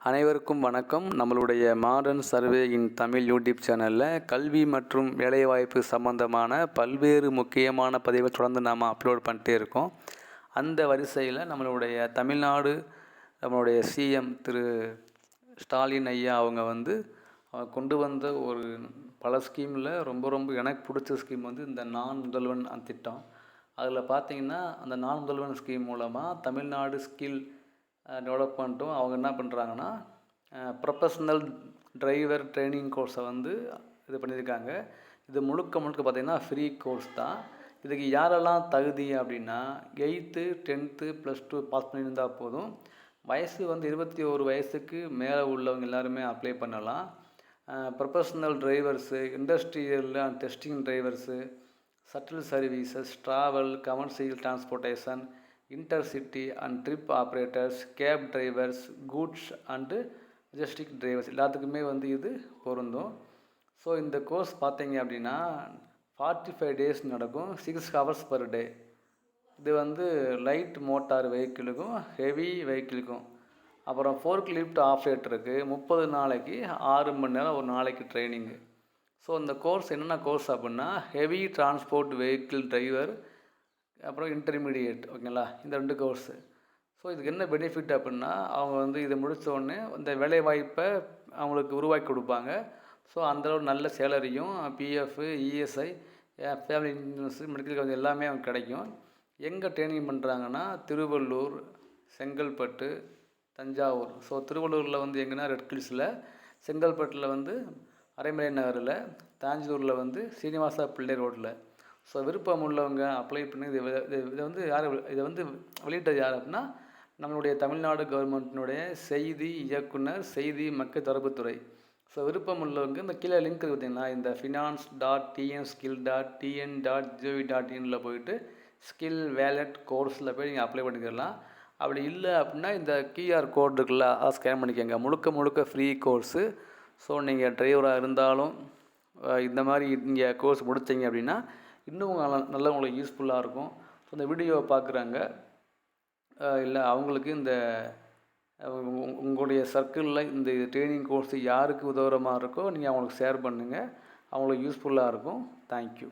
அனைவருக்கும் வணக்கம். நம்மளுடைய modern survey in Tamil YouTube சேனலில் கல்வி மற்றும் வேலைவாய்ப்பு சம்பந்தமான பல்வேறு முக்கியமான பதிவை தொடர்ந்து நாம் அப்லோட் பண்ணிட்டே இருக்கோம். அந்த வரிசையில் நம்மளுடைய தமிழ்நாடு நம்மளுடைய சிஎம் திரு ஸ்டாலின் ஐயா அவங்க வந்து அவங்க கொண்டு வந்த ஒரு பல ஸ்கீமில் ரொம்ப ரொம்ப எனக்கு பிடிச்ச ஸ்கீம் வந்து இந்த நான் முதல்வன் அந்த திட்டம். அதில் பார்த்தீங்கன்னா அந்த நான் முதல்வன் ஸ்கீம் மூலமாக தமிழ்நாடு ஸ்கில் டெவலப்மெண்ட்டும் அவங்க என்ன பண்ணுறாங்கன்னா ப்ரொஃபஷ்னல் டிரைவர் ட்ரைனிங் கோர்ஸை வந்து இது பண்ணியிருக்காங்க. இது முழுக்க முழுக்க பார்த்திங்கன்னா ஃப்ரீ கோர்ஸ் தான். இதுக்கு யாரெல்லாம் தகுதி அப்படின்னா eight tenth plus two pass பண்ணியிருந்தால் போதும். வயசு வந்து இருபத்தி ஒரு வயசுக்கு மேலே உள்ளவங்க எல்லாருமே அப்ளை பண்ணலாம். Professional drivers industrial and testing drivers shuttle services travel commercial transportation intercity and trip operators cab drivers goods and majestic drivers எல்லாத்துக்குமே வந்து இது பொருந்தும். ஸோ இந்த கோர்ஸ் பார்த்தீங்க அப்படின்னா ஃபார்ட்டி ஃபைவ் டேஸ் நடக்கும். சிக்ஸ் ஹவர்ஸ் பர் டே இது வந்து லைட் மோட்டார் வெஹிக்கிளுக்கும் ஹெவி வெஹிக்கிளுக்கும் அப்புறம் ஃபோர்க் லிஃப்ட் ஆப்ரேட்டருக்கு முப்பது நாளைக்கு ஆறு மணி நேரம் ஒரு நாளைக்கு ட்ரைனிங்கு ஸோ இந்த கோர்ஸ் என்னென்ன கோர்ஸ் அப்படின்னா ஹெவி டிரான்ஸ்போர்ட் வெஹிக்கிள் டிரைவர் அப்புறம் இன்டர்மீடியேட் ஓகேங்களா இந்த ரெண்டு கோர்ஸு ஸோ இதுக்கு என்ன பெனிஃபிட் அப்படின்னா அவங்க வந்து இதை முடித்தோடனே இந்த வேலைவாய்ப்பை அவங்களுக்கு உருவாக்கி கொடுப்பாங்க. ஸோ அந்தளவு நல்ல சேலரியும் PF ESI family insurance medical coverage எல்லாமே அவங்க கிடைக்கும். எங்கே ட்ரைனிங் பண்ணுறாங்கன்னா திருவள்ளூர் செங்கல்பட்டு தஞ்சாவூர். ஸோ திருவள்ளூரில் வந்து எங்கன்னா ரெட் கில்ஸில் செங்கல்பட்டில் வந்து அரைமலை நகரில் தாஞ்சூரில் வந்து சீனிவாசா பிள்ளை ரோட்டில் ஸோ விருப்பம் உள்ளவங்க அப்ளை பண்ணி இது இதை வந்து யார் இதை வந்து வெளியிட்டது யார் அப்படின்னா நம்மளுடைய தமிழ்நாடு கவர்மெண்ட்டினுடைய செய்தி இயக்குனர் செய்தி மக்கள் தொடர்புத்துறை. ஸோ விருப்பம் உள்ளவங்க இந்த கீழே லிங்க் பார்த்தீங்கன்னா இந்த finance dot TN skill dot TN dot gov dot இனில் போயிட்டு ஸ்கில் வேலட் கோர்ஸில் போய் நீங்கள் அப்ளை பண்ணிக்கலாம். அப்படி இல்லை அப்படின்னா இந்த கியூஆர் கோட் இருக்குல்ல அதை ஸ்கேன் பண்ணிக்கோங்க. முழுக்க முழுக்க ஃப்ரீ கோர்ஸு ஸோ நீங்கள் டிரைவராக இருந்தாலும் இந்த மாதிரி நீங்கள் கோர்ஸ் முடித்தீங்க அப்படின்னா இன்னும் நல்லா உங்களுக்கு யூஸ்ஃபுல்லாக இருக்கும். ஸோ இந்த வீடியோவை பார்க்குறாங்க இல்லை அவங்களுக்கு இந்த உங்களுடைய சர்க்கிளில் இந்த ட்ரைனிங் கோர்ஸ் யாருக்கு உதவுற மாதிரி இருக்கோ நீங்கள் அவங்களுக்கு ஷேர் பண்ணுங்கள் அவங்களுக்கு யூஸ்ஃபுல்லாக இருக்கும். தேங்க்யூ